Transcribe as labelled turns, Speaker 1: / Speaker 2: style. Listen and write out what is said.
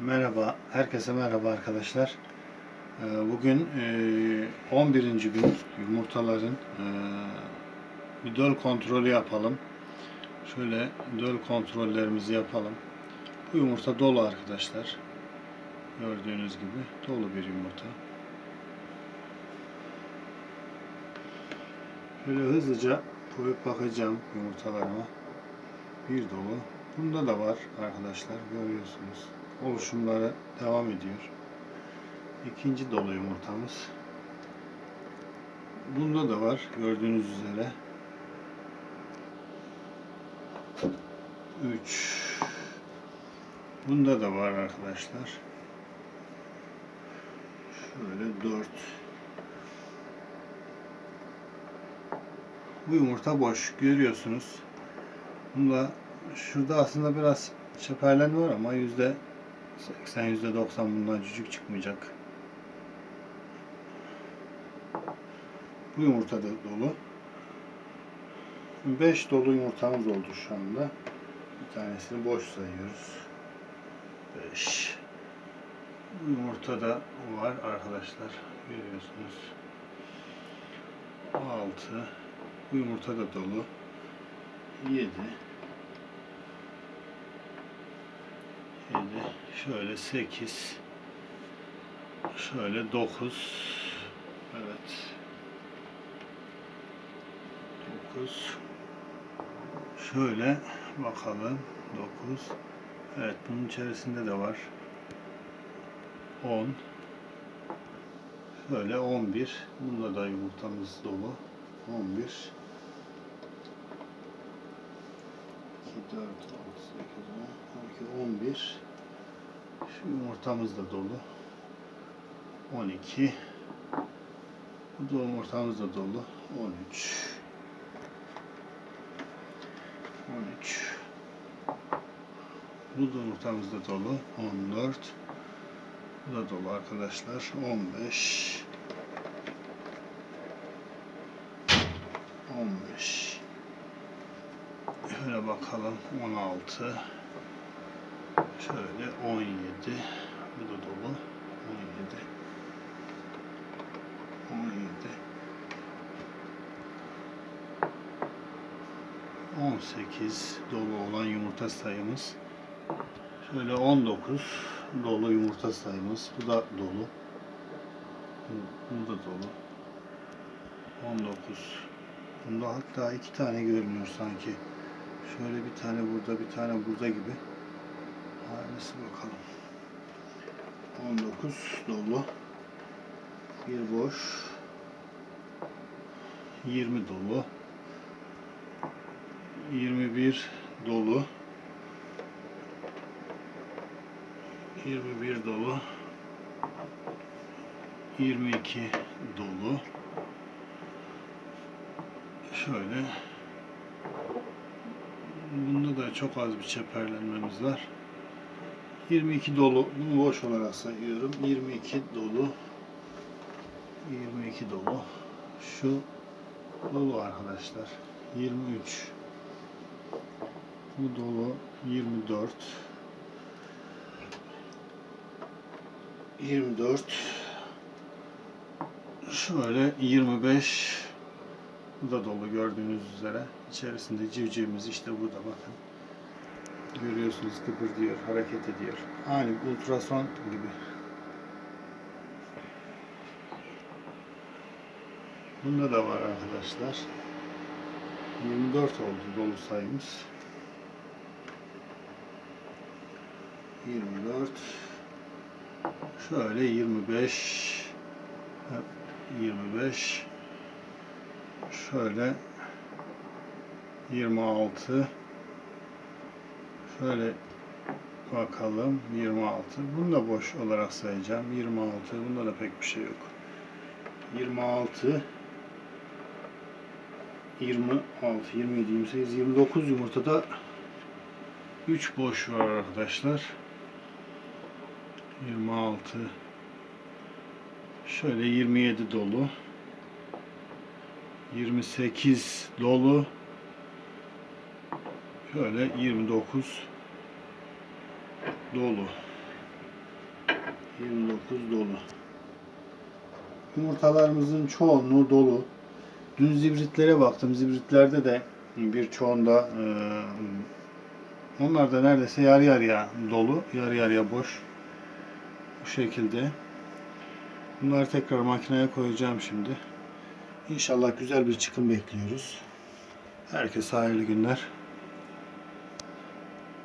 Speaker 1: Merhaba, herkese merhaba arkadaşlar. Ee, Bugün e, 11. gün yumurtaların e, bir döl kontrolü yapalım. Şöyle döl kontrollerimizi yapalım. Bu yumurta dolu arkadaşlar. Gördüğünüz gibi dolu bir yumurta. Şöyle hızlıca koyup bakacağım yumurtalarıma. Bir dolu. Bunda da var arkadaşlar görüyorsunuz. Oluşumları devam ediyor. İkinci dolu yumurtamız. Bunda da var gördüğünüz üzere. 3 Bunda da var arkadaşlar. Şöyle 4 Bu yumurta boş görüyorsunuz. Bunda şurada aslında biraz çeperlenme var ama yüzde 80 yüzde 90 bundan cücük çıkmayacak. Bu yumurta da dolu. 5 dolu yumurtamız oldu şu anda. Bir tanesini boş sayıyoruz. 5 Bu yumurta da var arkadaşlar. Görüyorsunuz. 6 Bu yumurta da dolu. 7 7 şöyle 8 şöyle 9 evet. 9 şöyle bakalım. 9 evet bunun içerisinde de var. 10 şöyle 11 bunda da yumurtamız dolu. 11 2 4 6 8 10 12 11 şu yumurtamız da dolu. 12 bu da yumurtamız da dolu. 13 13 bu da yumurtamız da dolu. 14 bu da dolu arkadaşlar. 15 15 Şöyle bakalım. 16 Şöyle 17 Bu da dolu 17 17 18 dolu olan yumurta sayımız. Şöyle 19 dolu yumurta sayımız. Bu da dolu. Bu- da dolu. 19. Bunda hatta iki tane görünüyor sanki. Şöyle bir tane burada, bir tane burada gibi. Aynısı bakalım. 19 dolu. Bir boş. 20 dolu. 21 dolu. 21 dolu. 22 dolu. Şöyle Bunda da çok az bir çeperlenmemiz var. 22 dolu. Bunu boş olarak sayıyorum. 22 dolu. 22 dolu. Şu dolu arkadaşlar. 23. Bu dolu 24. 24. Şöyle 25. Bu da dolu gördüğünüz üzere. İçerisinde civcivimiz işte burada bakın. Görüyorsunuz kıpırdıyor, hareket ediyor. Aynı ultrason gibi. Bunda da var arkadaşlar. 24 oldu dolu sayımız. 24 şöyle 25 Hep 25 şöyle 26 şöyle bakalım 26 bunu da boş olarak sayacağım. 26 bunda da pek bir şey yok. 26 26 27 28 29 yumurtada 3 boş var arkadaşlar. 26 şöyle 27 dolu. 28 dolu şöyle 29 dolu 29 dolu. Yumurtalarımızın çoğunluğu dolu. Dün zibritlere baktım. Zibritlerde de birçoğunda e, onlar da neredeyse yarı yarıya dolu, yarı yarıya boş. Bu şekilde. Bunları tekrar makineye koyacağım şimdi. İnşallah güzel bir çıkım bekliyoruz. Herkese hayırlı günler.